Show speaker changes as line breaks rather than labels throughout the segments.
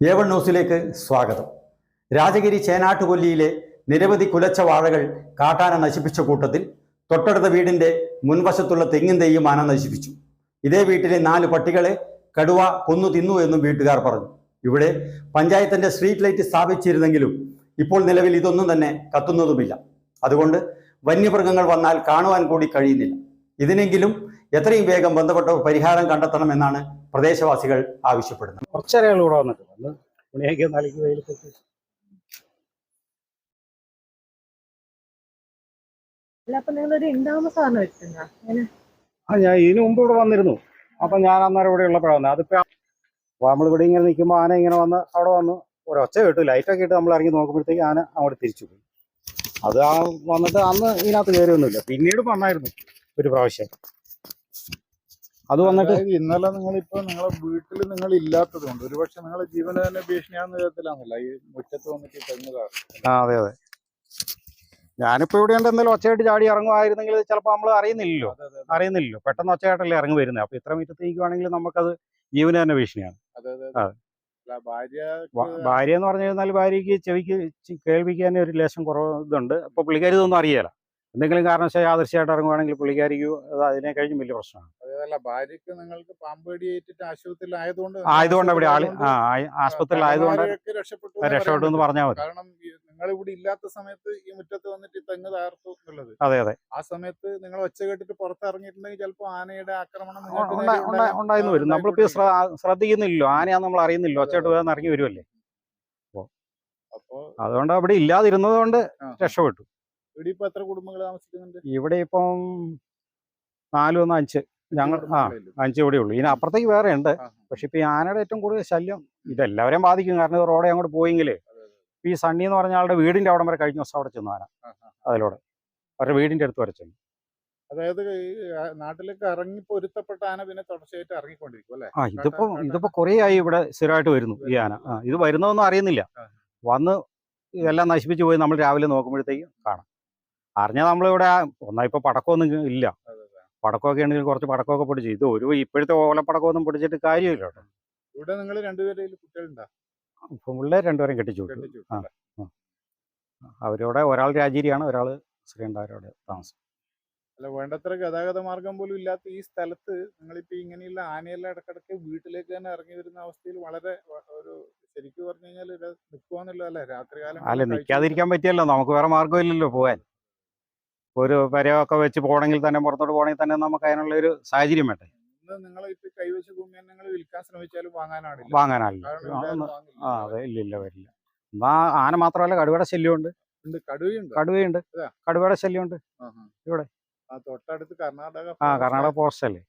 A1 ന്യൂസിലേക്ക് സ്വാഗതം. രാജഗിരി ചേനാട്ടുകൊല്ലിയിലെ നിരവധി കുലച്ച വാഴകൾ കാട്ടാന നശിപ്പിച്ച കൂട്ടത്തിൽ തൊട്ടടുത്ത വീടിന്റെ മുൻവശത്തുള്ള തെങ്ങിൻ തെയ്യും ആന നശിപ്പിച്ചു. ഇതേ വീട്ടിലെ നാല് പട്ടികളെ കടുവ കൊന്നു തിന്നു എന്നും വീട്ടുകാർ പറഞ്ഞു. ഇവിടെ പഞ്ചായത്തിന്റെ സ്ട്രീറ്റ് ലൈറ്റ് സ്ഥാപിച്ചിരുന്നെങ്കിലും ഇപ്പോൾ നിലവിൽ ഇതൊന്നും തന്നെ കത്തുന്നതുമില്ല. അതുകൊണ്ട് വന്യമൃഗങ്ങൾ വന്നാൽ കാണുവാൻ കൂടി കഴിയുന്നില്ല. ഇതിനെങ്കിലും എത്രയും വേഗം ബന്ധപ്പെട്ട പരിഹാരം കണ്ടെത്തണമെന്നാണ് പ്രദേശവാസികൾ ആവശ്യപ്പെടുന്നത്.
കുറച്ചേരകൾ ഇവിടെ വന്നിട്ട് വന്ന് തുണിയൊക്കെ നാലിക്ക് വെയിലത്തേക്ക് ആ ഞാൻ ഇതിനു മുമ്പ് ഇവിടെ വന്നിരുന്നു. അപ്പൊ ഞാൻ അന്നേരം ഇവിടെ ഉള്ളപ്പോഴാണ്. വന്നത് അതിപ്പോ നമ്മൾ ഇവിടെ ഇങ്ങനെ നിൽക്കുമ്പോൾ ആന ഇങ്ങനെ വന്ന് അവിടെ വന്ന് ഒരൊച്ച കേട്ടു. ലൈറ്റൊക്കെ ഇട്ട് നമ്മൾ ഇറങ്ങി നോക്കുമ്പോഴത്തേക്ക് ആന അങ്ങോട്ട് തിരിച്ചു പോയി. അത് ആ വന്നിട്ട് അന്ന് ഇതിനകത്ത് കയറിയൊന്നുമില്ല പിന്നീട് വന്നായിരുന്നു ഒരു പ്രാവശ്യം. അത് വന്നിട്ട്
ഇന്നലെ നിങ്ങൾ ഇപ്പൊ നിങ്ങളെ വീട്ടിൽ നിങ്ങൾ ഇല്ലാത്തത് കൊണ്ട് ഒരുപക്ഷെ നിങ്ങളെ ജീവന തന്നെ ഭീഷണിയാന്ന് വിധത്തിലാണല്ലോ ഈ മുറ്റത്ത് വന്നിട്ട് ഈ
ആ അതെ അതെ. ഞാനിപ്പോ ഇവിടെ ഉണ്ട് എന്തെങ്കിലും ഒച്ചയായിട്ട് ചാടി ഇറങ്ങുമായിരുന്നെങ്കിൽ ചിലപ്പോൾ നമ്മൾ അറിയുന്നില്ലല്ലോ. അറിയുന്നില്ലല്ലോ. പെട്ടെന്ന് ഒച്ചയായിട്ടല്ലേ ഇറങ്ങി വരുന്നത് അപ്പൊ ഇത്ര മീറ്റർ തീക്കുവാണെങ്കിൽ നമുക്കത് ജീവന തന്നെ ഭീഷണിയാണ്.
ഭാര്യ
ഭാര്യ എന്ന് പറഞ്ഞു കഴിഞ്ഞാൽ ഭാര്യക്ക് ചെവിക്ക് കേൾവിക്ക് തന്നെ ഒരു ലേശം കുറവ് ഇതുണ്ട്. അപ്പൊ പുള്ളിക്കാരി ഇതൊന്നും അറിയാല. എന്തെങ്കിലും കാരണവശാൽ യാദൃശ്യമായിട്ട് ഇറങ്ങുവാണെങ്കിൽ പുള്ളിക്കാരിക്കും അത് അതിനെ കഴിഞ്ഞും വലിയ പ്രശ്നമാണ്.
അതല്ല ഭാര്യക്ക് നിങ്ങൾക്ക് പാമ്പേടി ഏറ്റിട്ട് ആശുപത്രിയിൽ ആയതുകൊണ്ട്
ആയതുകൊണ്ട് അവിടെ ആൾ ആ ആ- ആസ്പത്രിയിൽ ആയതുകൊണ്ട്
തലമാരിയൊക്കെ രക്ഷപ്പെട്ടു എന്നേ
രക്ഷപ്പെട്ടു എന്ന് പറഞ്ഞാൽ മതി.
കാരണം നിങ്ങൾ ഇവിടെ ഇല്ലാത്ത സമയത്ത് ഈ മുറ്റത്ത് വന്നിട്ട് ഈ തെങ്ങ് തകർത്തു എന്നുള്ളത്.
അതെ അതെ.
ആ സമയത്ത് നിങ്ങൾ ഒച്ച കേട്ടിട്ട് പുറത്തിറങ്ങിയിട്ടുണ്ടെങ്കിൽ ചിലപ്പോൾ ആനയുടെ ആക്രമണം
ഉണ്ടായിരുന്നു വരും. നമ്മളിപ്പോ ശ്രദ്ധിക്കുന്നില്ലല്ലോ. ആനയാന്ന് നമ്മൾ അറിയുന്നില്ലോ ഒച്ചയായിട്ട് വേദന ഇറങ്ങി വരുമല്ലേ അതുകൊണ്ട് അവിടെ ഇല്ലാതിരുന്നത് കൊണ്ട് രക്ഷപ്പെട്ടു.
ഇവിടെ ഇപ്പൊ എത്ര കുടുംബങ്ങൾ താമസിക്കുന്നുണ്ട്?
ഇവിടെ ഇപ്പം നാലും ഒന്ന് അഞ്ച്. ഞങ്ങൾ ആ
കുടുംബങ്ങളേ ഉള്ളൂ.
അഞ്ച് ഇവിടെ ഉള്ളൂ ഇതിന് അപ്പുറത്തേക്ക് വേറെ ഉണ്ട്. പക്ഷെ ഇപ്പൊ ഈ ആനയുടെ ഏറ്റവും കൂടുതൽ ശല്യം ഇതെല്ലാവരെയും ബാധിക്കും. കാരണം ഇത് റോഡെ അങ്ങോട്ട് പോയെങ്കിലേ. ഇപ്പൊ ഈ സണ്ണി എന്ന് പറഞ്ഞ ആളുടെ വീടിന്റെ അവിടം വരെ കഴിഞ്ഞ ദിവസം അവിടെ ചെന്ന് ആന. അതിലൂടെ. അവരുടെ വീടിന്റെ അടുത്ത് വരെ ചെന്നു.
അതായത് നാട്ടിലേക്ക് ഇറങ്ങി പൊരുത്തപ്പെട്ട ആന പിന്നെ തുടർച്ചയായിട്ട് ഇറങ്ങിക്കൊണ്ടിരിക്കും അല്ലെ?
ആ ഇതിപ്പോ ഇതിപ്പോ കുറേ ആയി ഇവിടെ സ്ഥിരമായിട്ട് വരുന്നു ഈ ആന. ആ ഇത് വരുന്നതൊന്നും അറിയുന്നില്ല. വന്ന് ഇതെല്ലാം നശിപ്പിച്ചു പോയി നമ്മൾ രാവിലെ നോക്കുമ്പോഴത്തേക്കും കാണാം. അറിഞ്ഞാൽ നമ്മളിവിടെ ഒന്നാ ഇപ്പൊ പടക്കമൊന്നും ഇല്ല. പടക്കമൊക്കെ ആണെങ്കിൽ കുറച്ച് പടക്കമൊക്കെ പൊടിച്ച് ഇത് ഒരു ഇപ്പോഴത്തെ ഓലപ്പടക്കമൊന്നും പൊടിച്ചിട്ട് കാര്യമില്ല കേട്ടോ.
ഇവിടെ നിങ്ങൾ രണ്ടുപേരും കുട്ടികളുണ്ടാ?
പിള്ളേർ രണ്ടുപേരും കെട്ടിച്ചു വിട്ടു ആ. അവരോടെ ഒരാൾ രാജീരിയാണ് ഒരാൾ ശ്രീണ്ടാരോടെ താമസം.
അല്ല വേണ്ടത്ര ഗതാഗത മാർഗം പോലും ഇല്ലാത്ത ഈ സ്ഥലത്ത് നിങ്ങളിപ്പോ ഇങ്ങനെയുള്ള ആനയെല്ലാം ഇടക്കിടക്ക് വീട്ടിലേക്ക് തന്നെ ഇറങ്ങി വരുന്ന അവസ്ഥയിൽ വളരെ ഒരു ശരിക്കും പറഞ്ഞു കഴിഞ്ഞാൽ നിൽക്കുവാന്നല്ലോ അല്ലെ രാത്രികാലം
അല്ല നിൽക്കാതിരിക്കാൻ പറ്റിയല്ലോ. നമുക്ക് വേറെ മാർഗമില്ലല്ലോ പോകാൻ ഒരു പരയൊക്കെ വെച്ച് പോകണമെങ്കിൽ തന്നെ പുറത്തോട്ട് പോകണമെങ്കിൽ തന്നെ നമുക്ക് അതിനുള്ള ഒരു സാഹചര്യം വേണ്ടേ?
നിങ്ങൾ കൈവശ ഭൂമി നിങ്ങൾ വിൽക്കാൻ ശ്രമിച്ചാലും വാങ്ങാനാണില്ല
വാങ്ങാനാളില്ല ആ, അതെ ഇല്ല ഇല്ല വരില്ല. എന്നാ ആന മാത്രമല്ല കടുവയുടെ ശല്യമുണ്ട്.
ഉണ്ട് കടുവയുണ്ട്?
കടുവയുടെ ശല്യമുണ്ട്. ഇവിടെ.
ആ തൊട്ടടുത്ത് കർണാടക
ആ കർണാടക ഫോറസ്റ്റ് അല്ലേ.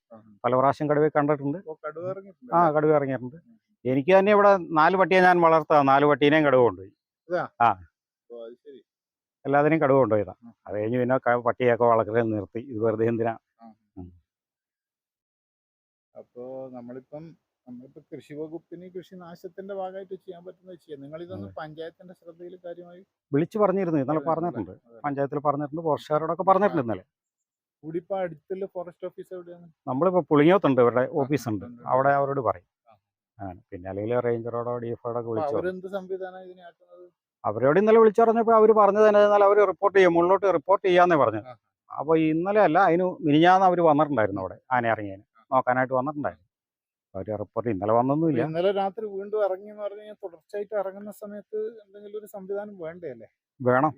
പല പ്രാവശ്യം കടുവയെ കണ്ടിട്ടുണ്ട്.
കടുവ ഇറങ്ങിയിട്ടുണ്ട്
ആ കടുവ ഇറങ്ങിയിട്ടുണ്ട്. എനിക്ക് തന്നെ ഇവിടെ നാല് പട്ടിയെ ഞാൻ വളർത്താ. നാല് പട്ടീനെയും കടുവ കൊണ്ടുപോയി.
ആ.
എല്ലാത്തിനെയും കടുവ കൊണ്ടുപോയതാ. അത് കഴിഞ്ഞ് പിന്നെ പട്ടിയൊക്കെ വളർത്തൽ നിർത്തി. ഇത് വെറുതെ എന്തിനാ?
അപ്പോ നമ്മളിപ്പം നമ്മളിപ്പോ കൃഷി വകുപ്പിന് കൃഷി നാശത്തിന്റെ ഭാഗമായിട്ട് ചെയ്യാൻ പറ്റുന്ന ചെയ്യാം നിങ്ങൾ ഇതൊന്ന് പഞ്ചായത്തിന്റെ ശ്രദ്ധയിൽ കാര്യമായി
വിളിച്ചു പറഞ്ഞിരുന്നു. ഇന്നലെ പറഞ്ഞിട്ടുണ്ട്. പഞ്ചായത്തിൽ പറഞ്ഞിട്ടുണ്ട്. ഫോറസ്റ്റുകാരോടൊക്കെ പറഞ്ഞിട്ടുണ്ട് ഇന്നലെ.
കൂടിപ്പോ അടുത്തുള്ള ഫോറസ്റ്റ് ഓഫീസ് എവിടെയാണ്?
നമ്മളിപ്പോൾ പുളിങ്ങോത്തുണ്ട്. ഇവരുടെ ഓഫീസ് ഉണ്ട്. അവിടെ അവരോട് പറയും. പിന്നെ അല്ലെങ്കിൽ റേഞ്ചറോടോ ഡിഎഫോടോ ഒക്കെ
അപ്പൊ
വിളിച്ചു.
അവരെന്ത് സംവിധാനം ഇതിനാക്കുന്നത്
അവരോട് ഇന്നലെ വിളിച്ചറിഞ്ഞപ്പോൾ അവർ പറഞ്ഞത് എന്നാൽ അവർ റിപ്പോർട്ട് ചെയ്യും മുകളിലോട്ട് റിപ്പോർട്ട് ചെയ്യാന്നേ പറഞ്ഞു. അപ്പോൾ ഇന്നലെ അല്ല അതിന് മിനിഞ്ഞാന്ന് അവർ വന്നിട്ടുണ്ടായിരുന്നു അവിടെ ആന ഇറങ്ങിയതിന്. നോക്കാനായിട്ട് വന്നിട്ടുണ്ടായിരുന്നു. അവർ റിപ്പോർട്ട് ഇന്നലെ വന്നൊന്നുമില്ല.
ഇന്നലെ രാത്രി വീണ്ടും ഇറങ്ങി എന്ന് പറഞ്ഞു കഴിഞ്ഞാൽ തുടർച്ചയായിട്ട് ഇറങ്ങുന്ന സമയത്ത് എന്തെങ്കിലും ഒരു സംവിധാനം വേണ്ടേ അല്ലേ?
വേണം.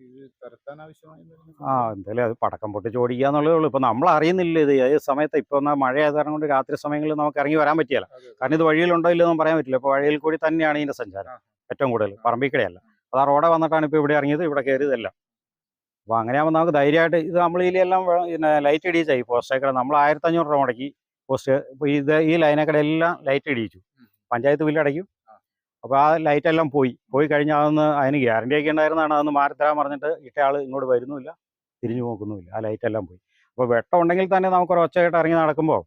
ആ എന്തായാലും അത് പടക്കം പൊട്ടിച്ച് ഓടിക്കുക എന്നുള്ളതേ ഉള്ളൂ. ഇപ്പം നമ്മൾ അറിയുന്നില്ല ഇത്. ഏത് സമയത്ത് ഇപ്പോൾ എന്നാൽ മഴ ആയത് കാരണം കൊണ്ട് രാത്രി സമയങ്ങളിൽ നമുക്ക് ഇറങ്ങി വരാൻ പറ്റിയല്ല. കാരണം ഇത് വഴിയിലുണ്ടോ ഇല്ലെന്നും പറയാൻ പറ്റില്ല. ഇപ്പോൾ വഴിയിൽ കൂടി തന്നെയാണ് ഇതിന്റെ സഞ്ചാരം. ഏറ്റവും കൂടുതൽ പറമ്പിക്കടയല്ല അത് ആ റോഡെ വന്നിട്ടാണ് ഇപ്പോൾ ഇവിടെ ഇറങ്ങിയത് ഇവിടെ കയറിയതെല്ലാം അപ്പോൾ അങ്ങനെയാകുമ്പോൾ നമുക്ക് ധൈര്യമായിട്ട് ഇത് നമ്മൾ ഇതിലെല്ലാം പിന്നെ ലൈറ്റ് ഇടിയിച്ചായി പോസ്റ്റേക്കട നമ്മൾ ആയിരത്തഞ്ഞൂറ് രൂപ മുടക്കി പോസ്റ്റ് ഇപ്പോൾ ഇത് ഈ ലൈനേക്കടെ എല്ലാം ലൈറ്റ് ഇടിയിച്ചു. പഞ്ചായത്ത് ബില്ലടയ്ക്കും. അപ്പോൾ ആ. ലൈറ്റ് എല്ലാം പോയി. പോയി കഴിഞ്ഞാൽ അതൊന്ന് അതിന് ഗ്യാരണ്ടി ഒക്കെ ഉണ്ടായിരുന്നതാണ്. അതൊന്ന് മാറിത്തരാൻ പറഞ്ഞിട്ട് ഇട്ടയാൾ ഇങ്ങോട്ട് വരുന്നുമില്ല തിരിഞ്ഞു നോക്കുന്നുമില്ല. ആ ലൈറ്റ് എല്ലാം പോയി. അപ്പോൾ വെട്ടം ഉണ്ടെങ്കിൽ തന്നെ നമുക്കൊരു ഒച്ചയായിട്ട് ഇറങ്ങി നടക്കുമ്പോൾ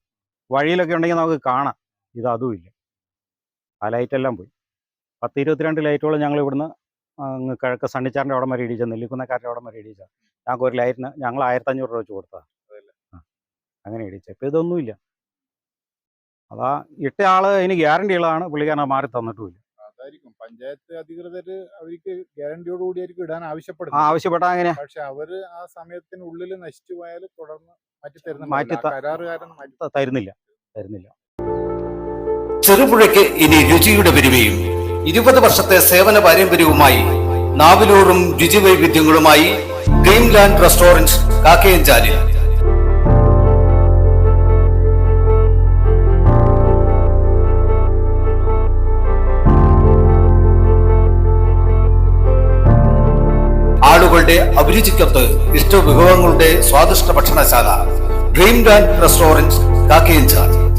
വഴിയിലൊക്കെ ഉണ്ടെങ്കിൽ നമുക്ക് കാണാം. ഇത് അതുമില്ല ആ ലൈറ്റ് എല്ലാം പോയി. പത്ത് ഇരുപത്തിരണ്ട് ലൈറ്റുകൾ ഞങ്ങൾ ഇവിടുന്ന് അങ്ങ് കിഴക്ക് സണ്ണിച്ചാറിന്റെ അവിടെ വരെ ഇടിച്ച നെല്ലിക്കുന്നക്കാരുടെ അവിടെ വരെ ഇടിച്ച ഞങ്ങൾക്ക് ഒരു ലൈറ്റിന് ഞങ്ങൾ ആയിരത്തഞ്ഞൂറ് രൂപ വെച്ച് കൊടുത്തതാണ് അങ്ങനെ ഇടിച്ച ഇപ്പം ഇതൊന്നുമില്ല. അതാ ഇട്ട ആൾ ഇനി ഗ്യാരണ്ടി ഉള്ളതാണ് പുള്ളിക്കാരൻ മാറി തന്നിട്ടുമില്ല.
അതായിരിക്കും. പഞ്ചായത്ത് അധികൃതർ അവർക്ക് ഗ്യാരണ്ടിയോട് കൂടിയായിരിക്കും ഇടാൻ ആവശ്യപ്പെടുന്നത്.
ആവശ്യപ്പെട്ടാൽ അങ്ങനെ.
പക്ഷെ അവർ ആ സമയത്തിനുള്ളിൽ നശിച്ചു പോയാൽ തുടർന്ന് മാറ്റി
മാറ്റി
തരുന്നുണ്ട് കരാറുകാരൻ മാറ്റി
തരുന്നില്ല. തരുന്നില്ല.
ചെറുപുഴയ്ക്ക് ഇനി രുചിയുടെ പെരുമയും ഇരുപത് വർഷത്തെ സേവന പാരമ്പര്യവുമായി നാവിലൂറും രുചിവൈവിധ്യങ്ങളുമായി ഡ്രീംലാൻഡ് റെസ്റ്റോറന്റ് കാക്കയഞ്ചാലിൽ. ആളുകളുടെ അഭിരുചിക്കൊത്ത് ഇഷ്ട വിഭവങ്ങളുടെ സ്വാദിഷ്ട ഭക്ഷണശാല ഡ്രീംലാൻഡ് റെസ്റ്റോറന്റ് കാക്കയഞ്ചാൽ